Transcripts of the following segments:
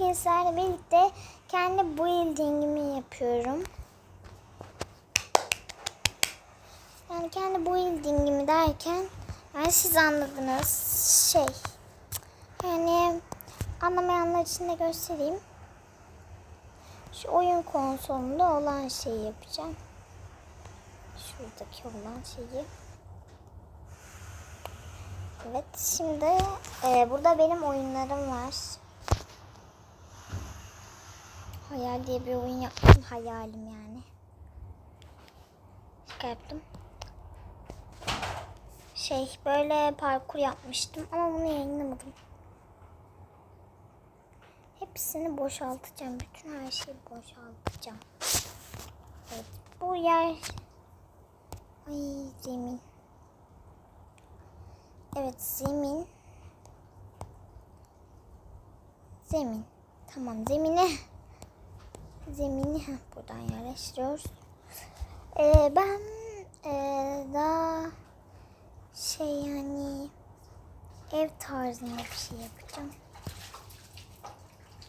Bugün sizlerle birlikte kendi buildingimi yapıyorum. Yani kendi buildingimi derken yani siz anladınız şey. Yani anlamayanlar için de göstereyim. Şu oyun konsolunda olan şeyi yapacağım. Şuradaki olan şeyi. Evet şimdi e, burada benim oyunlarım var. Hayal diye bir oyun yaptım. Hayalim yani. Şaka yaptım. Şey böyle parkur yapmıştım ama bunu yayınlamadım. Hepsini boşaltacağım. Bütün her şeyi boşaltacağım. Evet bu yer... Ay zemin. Evet zemin. Zemin. Tamam zemine zemini heh, buradan yerleştiriyoruz. Ee, ben ee, daha şey yani ev tarzında bir şey yapacağım.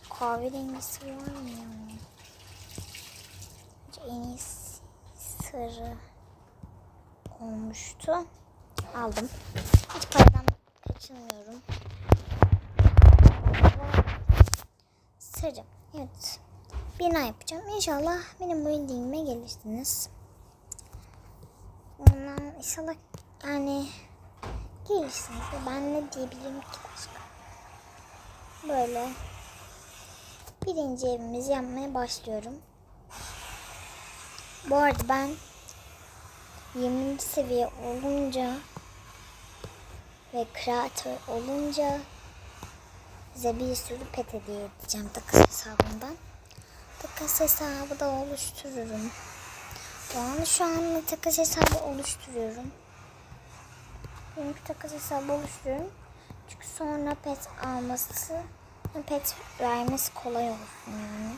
Kahverengisi var mı ya? Bence En iyisi sarı olmuştu. Aldım. Hiç paradan kaçınmıyorum. Sarı. Evet bina yapacağım. İnşallah benim bu indiğime gelirsiniz. Ondan inşallah yani gelirsiniz. Ben ne diyebilirim ki başka? Böyle birinci evimizi yapmaya başlıyorum. Bu arada ben 20. seviye olunca ve kreatör olunca size bir sürü pet hediye edeceğim takas hesabından takas hesabı da oluştururum. Yani şu an takas hesabı oluşturuyorum. Çünkü takas hesabı oluşturuyorum. Çünkü sonra pet alması, pet vermesi kolay olsun yani.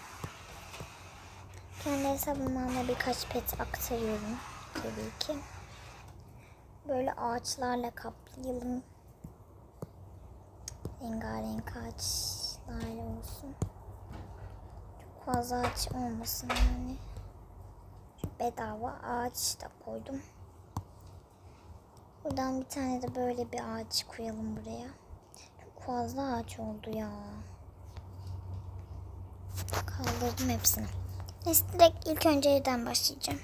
Kendi hesabımdan da birkaç pet aktarıyorum tabii ki. Böyle ağaçlarla kaplayalım. Rengarenk ağaçlarla olsun fazla ağaç olmasın yani. Bedava ağaç da koydum. Buradan bir tane de böyle bir ağaç koyalım buraya. Çok fazla ağaç oldu ya. Kaldırdım hepsini. Neyse direkt ilk önce evden başlayacağım.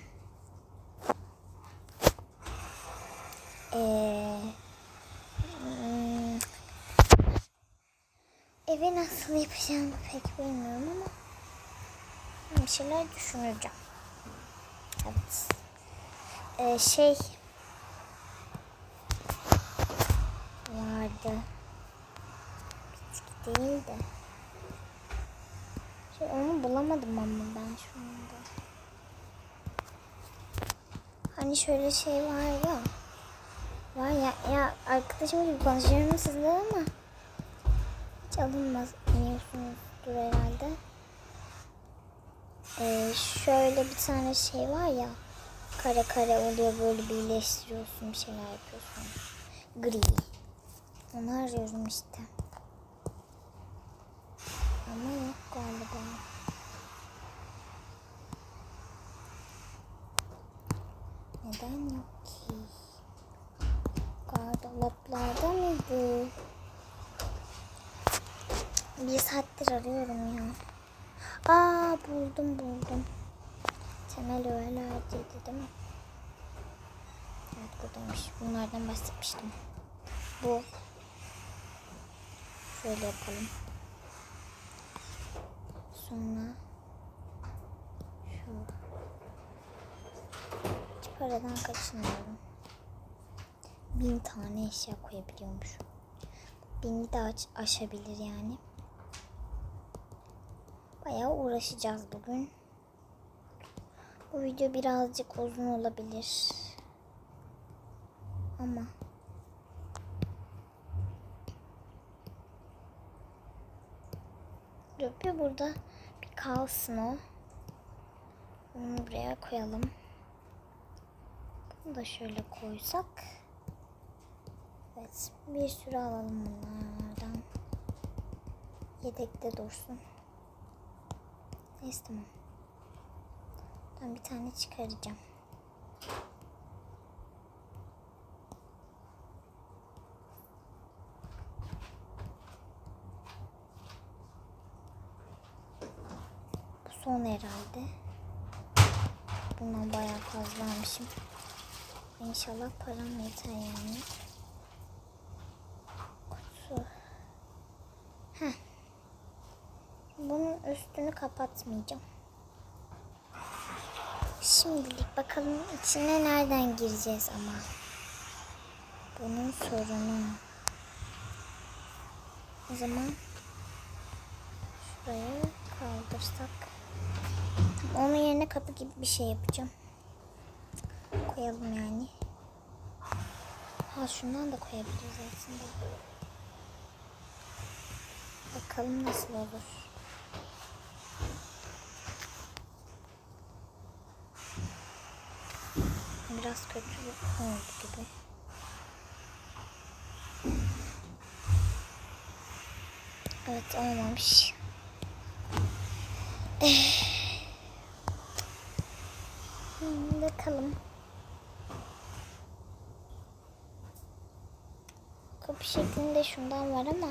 Ee, hmm, evi nasıl yapacağımı pek bilmiyorum ama bir şeyler düşüneceğim. Evet. Ee, şey vardı. Bitki değil de. Şey, onu bulamadım ama ben şu anda. Hani şöyle şey var ya. Var ya, ya arkadaşım gibi konuşuyorum sizle ama hiç alınmaz biliyorsunuzdur herhalde. Ee, şöyle bir tane şey var ya. Kare kare oluyor böyle birleştiriyorsun bir şeyler yapıyorsun. Gri. Onu arıyorum işte. Ama yok galiba. Neden yok ki? Gardolaplarda mıydı? Bir saattir arıyorum ya. Aa buldum buldum. Temel öğelerdi değil mi? Evet buradaymış. Bunlardan bahsetmiştim. Bu. Şöyle yapalım. Sonra şu. Hiç paradan kaçınmıyorum. Bin tane eşya koyabiliyormuş. Bini de aç, aşabilir yani. Bayağı uğraşacağız bugün. Bu video birazcık uzun olabilir. Ama bir burada bir kalsın o. Bunu buraya koyalım. Bunu da şöyle koysak. Evet bir sürü alalım bunlardan. Yedekte dursun. Neyse tamam. Ben bir tane çıkaracağım. Bu son herhalde. Bundan bayağı fazla almışım. İnşallah param yeter yani. Kutu. Heh. Bunun üstünü kapatmayacağım. Şimdilik bakalım içine nereden gireceğiz ama. Bunun sorunu. O zaman şurayı kaldırsak. Onun yerine kapı gibi bir şey yapacağım. Koyalım yani. Ha şundan da koyabiliriz aslında. Bakalım nasıl olur. Biraz kötü oldu gibi. Evet olmamış. Hmm, Bakalım. Kapı şeklinde şundan var ama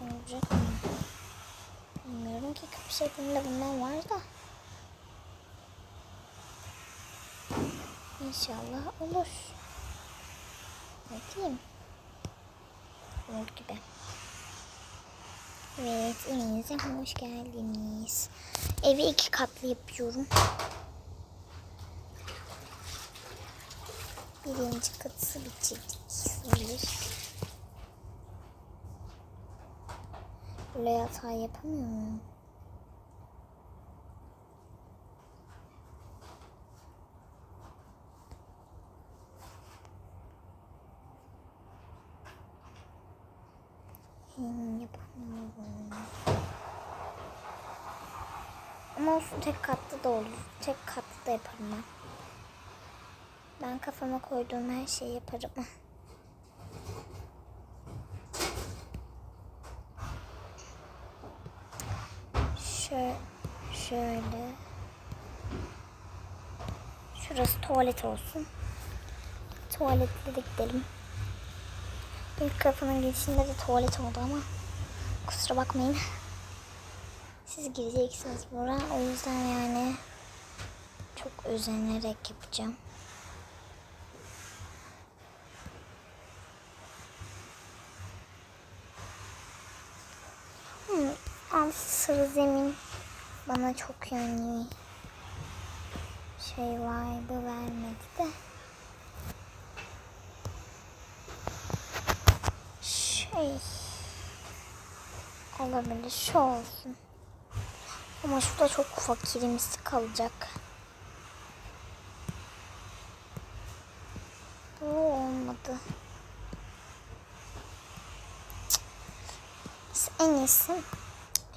olacak mı? Bilmiyorum ki kapı şeklinde bundan var da. İnşallah olur. Diyeyim? Olur gibi. Evet, evinize hoş geldiniz. Evi iki katlı yapıyorum. Birinci katı bitirdik. Sayılır. Buraya hata yapamıyor muyum? Hmm, yapamıyorum. Ama olsun tek katlı da olur. Tek katlı da yaparım ben. Ben kafama koyduğum her şeyi yaparım. Şöyle, şöyle. Şurası tuvalet olsun. Tuvaletle de gidelim. İlk kapının girişinde de tuvalet oldu ama kusura bakmayın. Siz gireceksiniz buraya. O yüzden yani çok özenerek yapacağım. Hmm, alt sarı zemin bana çok yani şey vibe vermedi de. Şey olabilir şu olsun. Ama şurada çok fakirimsi kalacak. Bu olmadı. Cık. En iyisi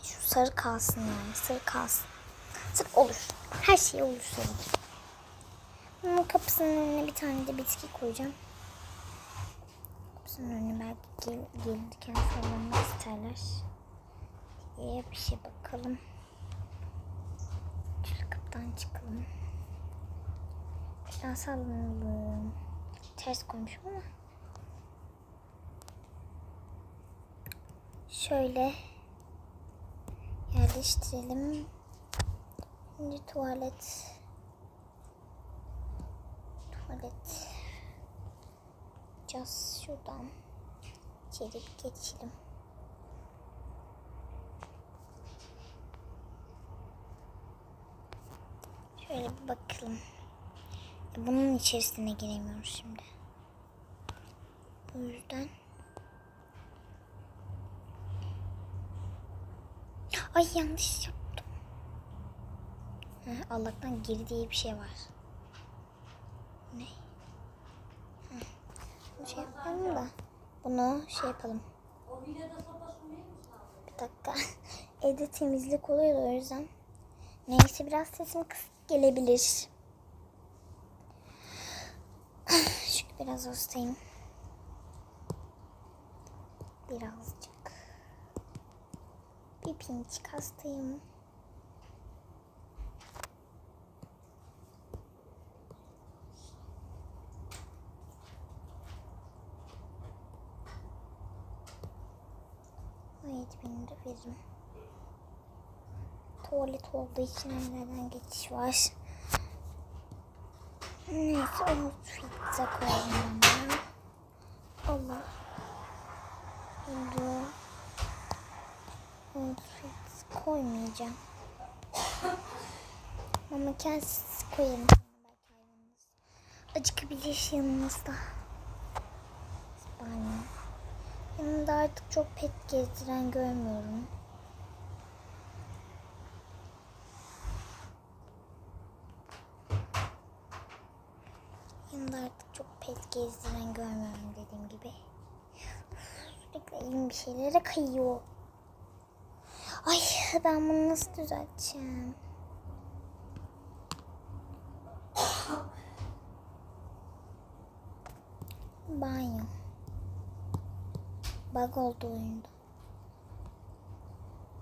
şu sarı kalsın yani. Sarı kalsın. Sarı olur. Her şey olur sarı. Bunun kapısının önüne bir tane de bitki koyacağım. Kapısının önüne belki gel, gelirken sallamak isterler. diye bir şey bakalım. Kapıdan çıkalım. Biraz sallanalım. Ters koymuşum ama. Şöyle yerleştirelim. Şimdi tuvalet. Tuvalet. Biraz şuradan içeri geçelim. Şöyle bir bakalım. E, Bunun içerisine giremiyoruz şimdi. O yüzden Ay yanlış yaptım. Heh, Allah'tan geri diye bir şey var. Ne? Heh, şey yapalım da. Bunu şey yapalım. Bir dakika. Evde temizlik oluyor o yüzden. Neyse biraz sesim kısık gelebilir. Çünkü biraz hastayım. Birazcık. Bir pinçik hastayım. Tuvalet olduğu için neden geçiş var. Neyse outfit'e koyalım ben. Allah. Oldu. Outfit koymayacağım. Ama kendisi koyalım. Acıkabilir yanınızda. İspanya. Yanımda artık çok pet gezdiren görmüyorum. Yanımda artık çok pet gezdiren görmüyorum dediğim gibi. Sürekli elim bir şeylere kayıyor. Ay ben bunu nasıl düzelteceğim? Banyo. Bug oldu oyunda.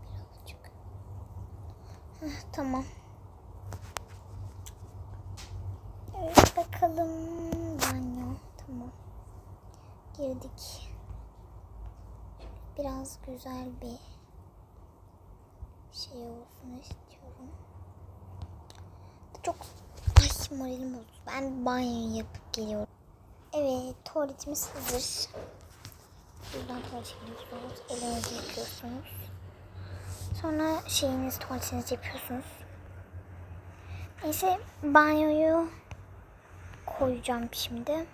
Birazcık. Heh, tamam. Evet bakalım. Banyo. Tamam. Girdik. Biraz güzel bir şey olsun istiyorum. Çok ay moralim bozuldu. Ben banyo yapıp geliyorum. Evet tuvaletimiz hazır. Buradan tuvalete gidiyorsunuz. Elinizi yıkıyorsunuz. Sonra şeyiniz tuvaletinizi yapıyorsunuz. Neyse banyoyu koyacağım şimdi.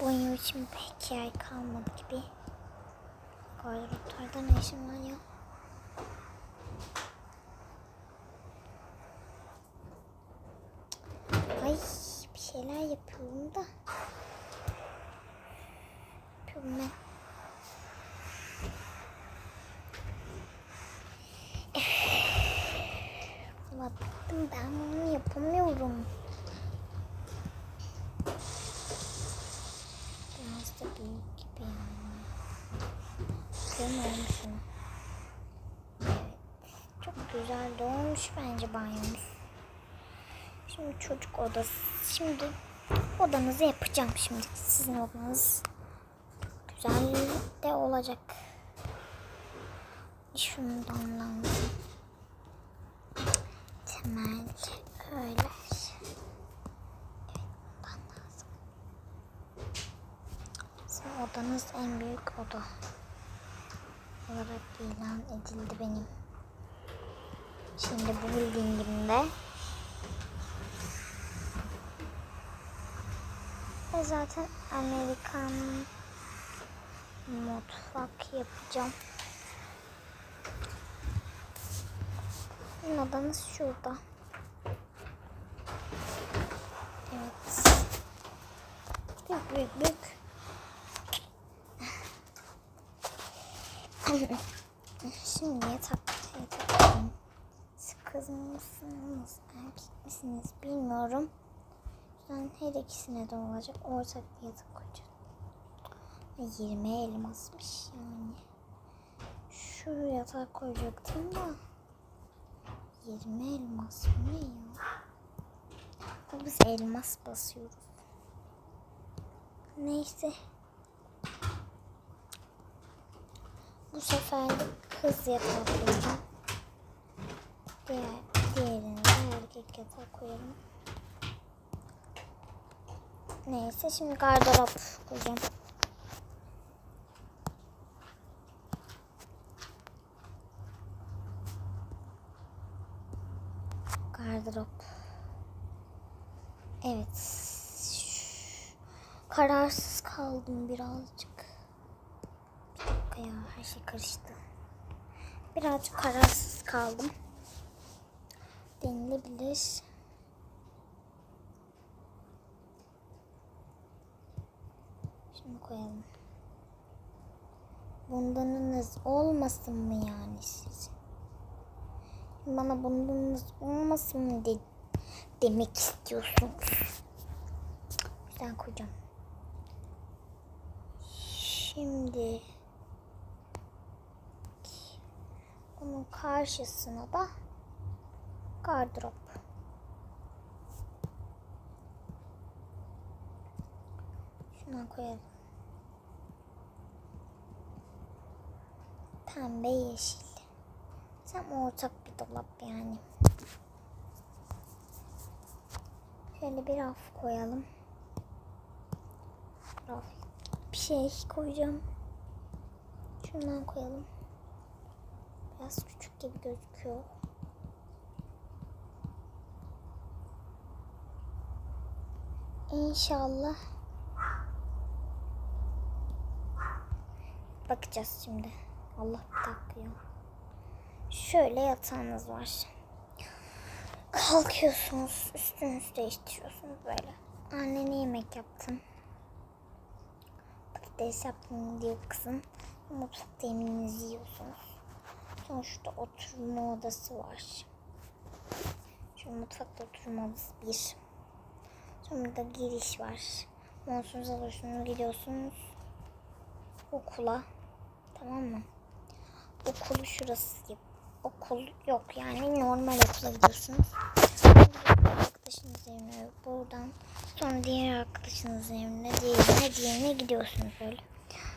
Banyo için pek yer kalmadı gibi. Gardıroplarda ne işim var ya? Ay bir şeyler yapıyorum da. Yapıyorum ben. Valla bıktım ben bunu yapamıyorum. Biraz da büyük gibi yani. Yapamıyorum şunu. Evet. Çok güzel de olmuş bence banyomuz. Şimdi çocuk odası. Şimdi odanızı yapacağım şimdi. Sizin odanız güzel de olacak. Şundan lazım. Temel öyle. Sizin odanız en büyük oda olarak ilan edildi benim. Şimdi bu buildingimde Ve zaten Amerikan mutfak yapacağım. Sizin odanız şurada. Evet. Büyük büyük büyük. Şimdi yatak yatak. Siz kız mısınız, erkek misiniz bilmiyorum. Ben her ikisine de olacak. Ortak bir yatak koyacağım. Ve 20 elmasmış yani. Şu yatak koyacaktım da. 20 elmas mı ne ya? Ama Biz elmas basıyoruz. Neyse. Bu sefer kız yatağı koyacağım. Diğer, diğerine de erkek yatağı koyalım. Neyse şimdi gardırop koyacağım. Gardırop. Evet. Kararsız kaldım birazcık. Bir dakika ya her şey karıştı. Birazcık kararsız kaldım. Denilebilir. Şunu koyalım. Bundanınız olmasın mı yani siz? Bana bundanınız olmasın mı de demek istiyorsunuz. Güzel koyacağım. Şimdi onun karşısına da gardırop. Şuna koyalım. Pembe yeşil. Tam ortak bir dolap yani. Şöyle bir raf koyalım. Raf. Bir şey koyacağım. Şundan koyalım. Biraz küçük gibi gözüküyor. İnşallah. Bakacağız şimdi. Allah takıyor. Şöyle yatağınız var. Kalkıyorsunuz, üstünüzü değiştiriyorsunuz böyle. Annene yemek yaptım. Patates yaptım diyor kızım. Mutfakta yemeğinizi yiyorsunuz. Şurada oturma odası var. Şu mutfakta oturma odası bir. Sonra giriş var. Monsunuzu alıyorsunuz, gidiyorsunuz okula. Tamam mı? Okul şurası gibi. Okul yok yani normal okula gidiyorsunuz. Arkadaşınız evine buradan sonra diğer arkadaşınız evine diğerine diğerine gidiyorsunuz böyle.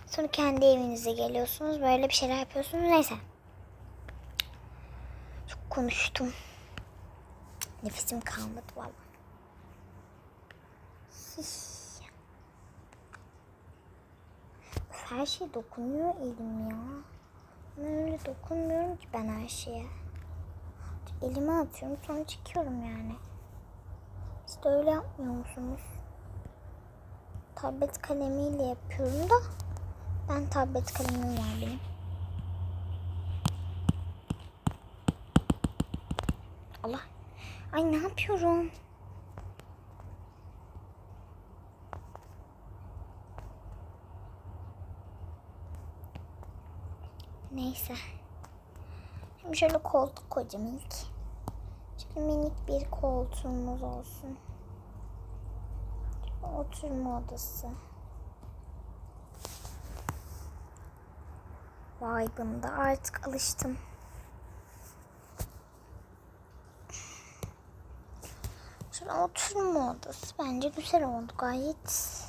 Sonra kendi evinize geliyorsunuz böyle bir şeyler yapıyorsunuz neyse. Çok konuştum. Nefesim kalmadı vallahi. Her şey dokunuyor elim ya. Ben öyle dokunmuyorum ki ben her şeye. Elime atıyorum sonra çekiyorum yani. Siz de öyle yapmıyor musunuz? Tablet kalemiyle yapıyorum da ben tablet kalemim var benim. Allah. Ay ne yapıyorum? Neyse. Şimdi şöyle koltuk koyacağım ilk. Şöyle minik bir koltuğumuz olsun. Oturma odası. Vibe'ında artık alıştım. Şöyle oturma odası. Bence güzel oldu gayet.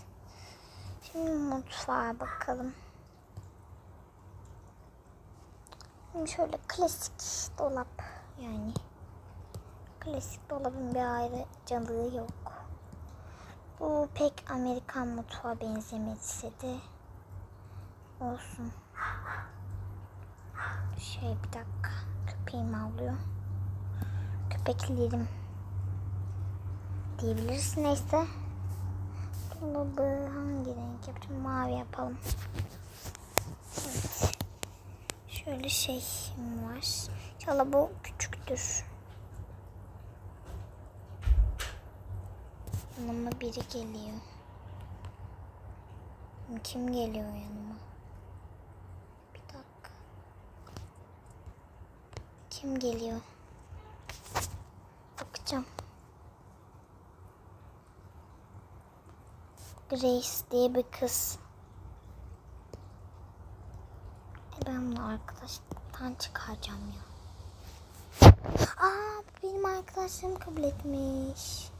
Şimdi mutfağa bakalım. Şöyle klasik dolap yani. Klasik dolabın bir ayrıcalığı yok. Bu pek Amerikan mutfağı benzemesi de olsun. Şey bir dakika. Köpeğim avlıyor. Köpeklerim diyebiliriz. Neyse. Dolabı hangi renk yapacağım? Mavi yapalım. Şöyle şey var. İnşallah bu küçüktür. Yanıma biri geliyor. Kim geliyor yanıma? Bir dakika. Kim geliyor? Bakacağım. Grace diye bir kız. Ben bunu arkadaşlıktan çıkaracağım ya. Aa benim arkadaşlarım kabul etmiş.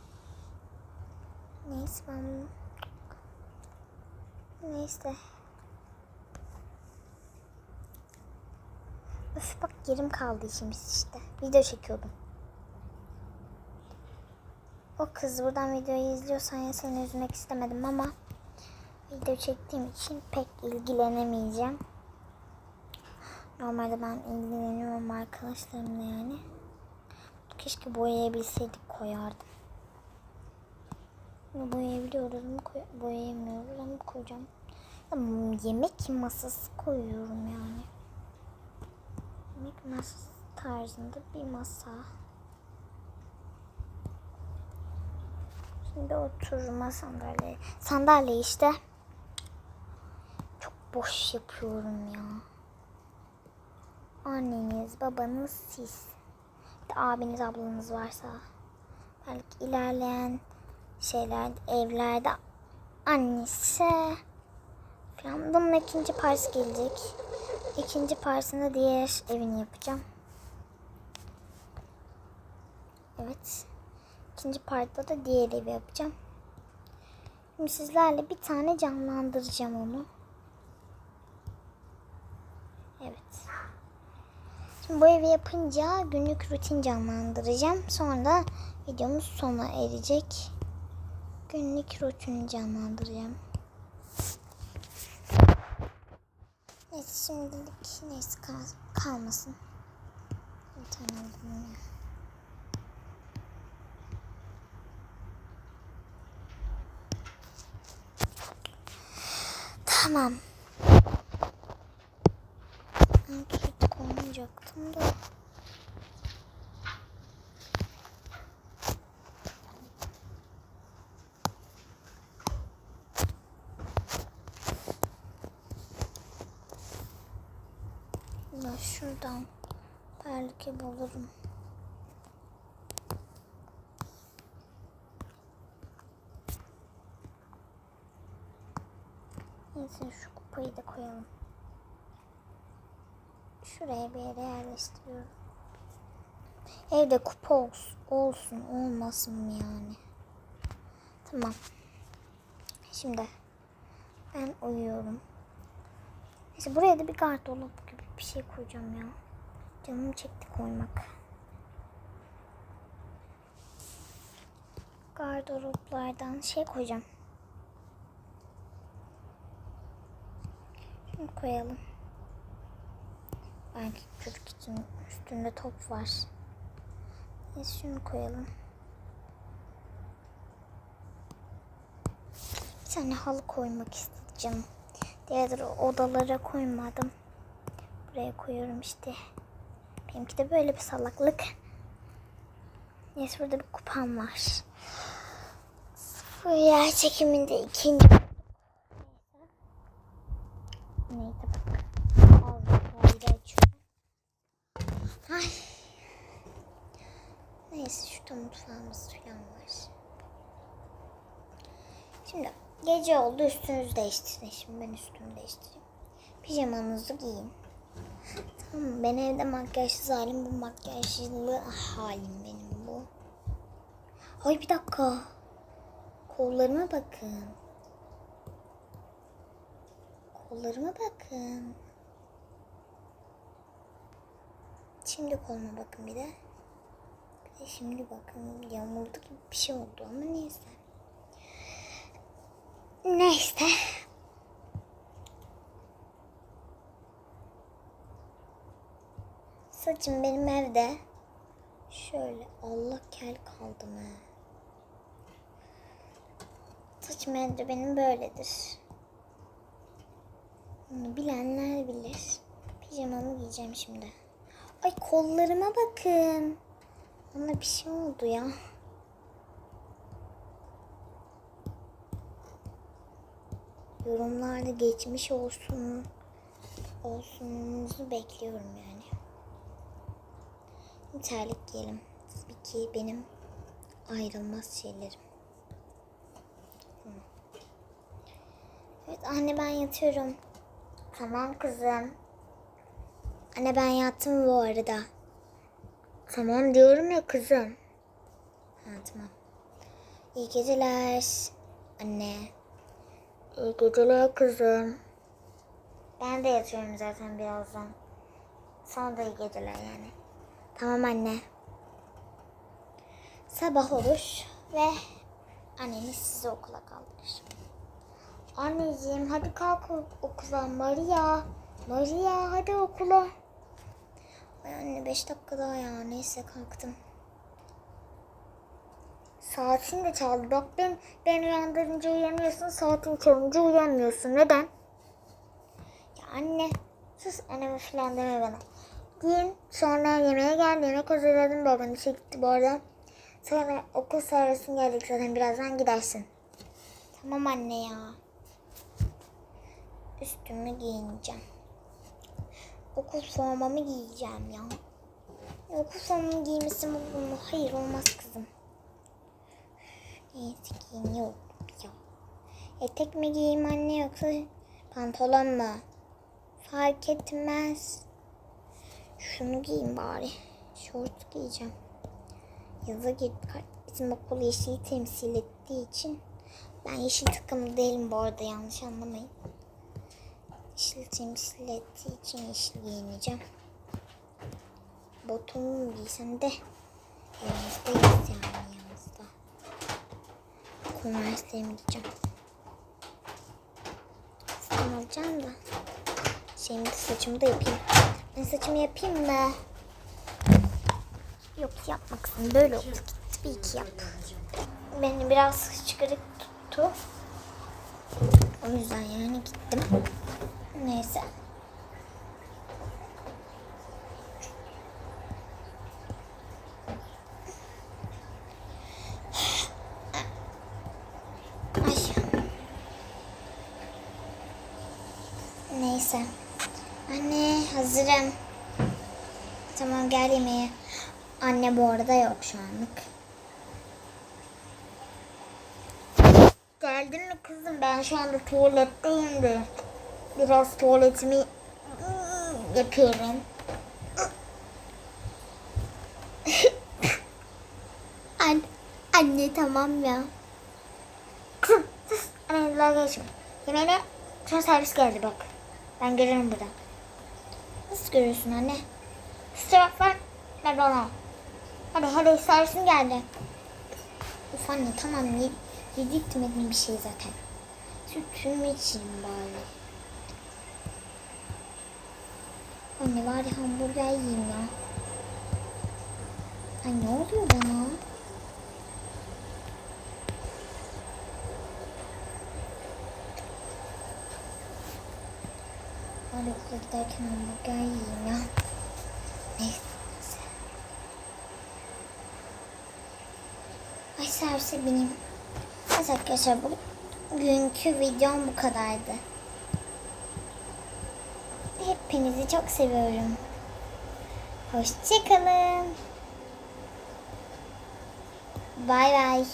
Neyse ben. Neyse. Öf bak yerim kaldı işimiz işte. Video çekiyordum. O kız buradan videoyu izliyorsan ya seni üzmek istemedim ama video çektiğim için pek ilgilenemeyeceğim. Normalde ben ilgileniyorum arkadaşlarımla yani. Keşke boyayabilseydik koyardım. Boyayabiliyoruz mu? Koy boyayamıyoruz ama koyacağım. Yemek masası koyuyorum yani. Yemek masası tarzında bir masa. Şimdi oturma sandalye. Sandalye işte. Çok boş yapıyorum ya. Anneniz, babanız, siz. Bir abiniz, ablanız varsa. Belki ilerleyen şeyler, evlerde annesi falan. Bunun ikinci parça gelecek. İkinci parçasında diğer evini yapacağım. Evet. İkinci partta da diğer evi yapacağım. Şimdi sizlerle bir tane canlandıracağım onu. Evet. Bu evi yapınca günlük rutin canlandıracağım. Sonra da videomuz sona erecek. Günlük rutini canlandıracağım. Neyse şimdilik neyse kal- kalmasın. Bir. Tamam. Ben kilitli koymayacaktım da. Ya şuradan belki bulurum. Neyse şu kupayı da koyalım. Şuraya bir yere yerleştiriyorum. Evde kupa olsun, olsun olmasın yani? Tamam. Şimdi ben uyuyorum. Neyse buraya da bir gardırop gibi bir şey koyacağım ya. Canım çekti koymak. Gardıroplardan şey koyacağım. Şunu koyalım. Belki çocuk için üstünde top var. Neyse şunu koyalım. Bir tane halı koymak istedim. Diğer odalara koymadım. Buraya koyuyorum işte. Benimki de böyle bir salaklık. Neyse burada bir kupam var. Yer çekiminde ikinci. Neyse bak. Ağzını açıyorum. Ay. Şurada mutfağımız falan var. Şimdi gece oldu üstünüzü değiştirin. Şimdi ben üstümü değiştireyim. Pijamanızı giyin. Tamam ben evde makyajsız halim bu makyajlı halim benim bu. Ay bir dakika. Kollarıma bakın. Kollarıma bakın. Şimdi koluma bakın bir de. De şimdi bakın yamuldu gibi bir şey oldu ama neyse. Neyse. Saçım benim evde. Şöyle Allah kel kaldım ha. Saçım evde benim böyledir. Bunu bilenler bilir. Pijamamı giyeceğim şimdi. Ay kollarıma bakın. Bana bir şey oldu ya. Yorumlarda geçmiş olsun olsununuzu bekliyorum yani. Bir terlik. Tabii ki benim ayrılmaz şeylerim. Evet anne ben yatıyorum. Tamam kızım. Anne ben yattım bu arada. Tamam diyorum ya kızım. Ha tamam. İyi geceler. Anne. İyi geceler kızım. Ben de yatıyorum zaten birazdan. Sana da iyi geceler yani. Tamam anne. Sabah olur ve anneniz sizi okula kaldırır. Anneciğim hadi kalk okula Maria. Maria hadi okula. Ay anne 5 dakika daha ya neyse kalktım. Saatin de çaldı. Bak ben, ben uyandırınca uyanıyorsun. Saatin çalınca uyanmıyorsun. Neden? Ya anne sus anneme falan deme bana. Giyin sonra yemeğe gel. Yemek hazırladım. Baban işe bu arada. Sonra okul servisin gelecek zaten birazdan gidersin. Tamam anne ya. Üstümü giyineceğim. Okul formamı giyeceğim ya. Okul formamı giymesi mi bu mu? Hayır olmaz kızım. Neyse giyiniyorum ya. Etek mi giyeyim anne yoksa pantolon mu? Fark etmez. Şunu giyeyim bari. Şort giyeceğim. Yaza girdik. Bizim okul yeşili temsil ettiği için. Ben yeşil takımlı değilim bu arada yanlış anlamayın. Yeşil temsil için yeşil giyineceğim. botumu giysem de yanımızdayız yani yanımızda. Konverslerimi giyeceğim. Sen alacağım da. Şimdi saçımı da yapayım. Ben saçımı yapayım mı? Yok yapmaksın. Böyle oldu. Tabii ki yap. Beni biraz çıkarık tuttu. O yüzden yani gittim. Neyse. Neyse. Anne hazırım. Tamam gel yemeğe. Anne bu arada yok şu anlık. Geldin mi kızım? Ben şu anda tuvaletteyim de. Biraz tuvaletimi yapıyorum. Anne, anne tamam ya. Kızım sus. Anne dalga geçme. Yemeğine şu an servis geldi bak. Ben görüyorum buradan. Nasıl görüyorsun anne? Sus cevap ver. Ver bana. Hadi hadi servisin geldi. Uf anne tamam ye yedirtmedin bir şey zaten. Sütümü içeyim bari. Anne bari hamburger yiyeyim ya. Ay ne oluyor bana? Bari okula giderken hamburger yiyeyim ya. Neyse. Ay servise bineyim. Evet arkadaşlar bugünkü videom bu kadardı. Hepinizi çok seviyorum. Hoşçakalın. Bay bay.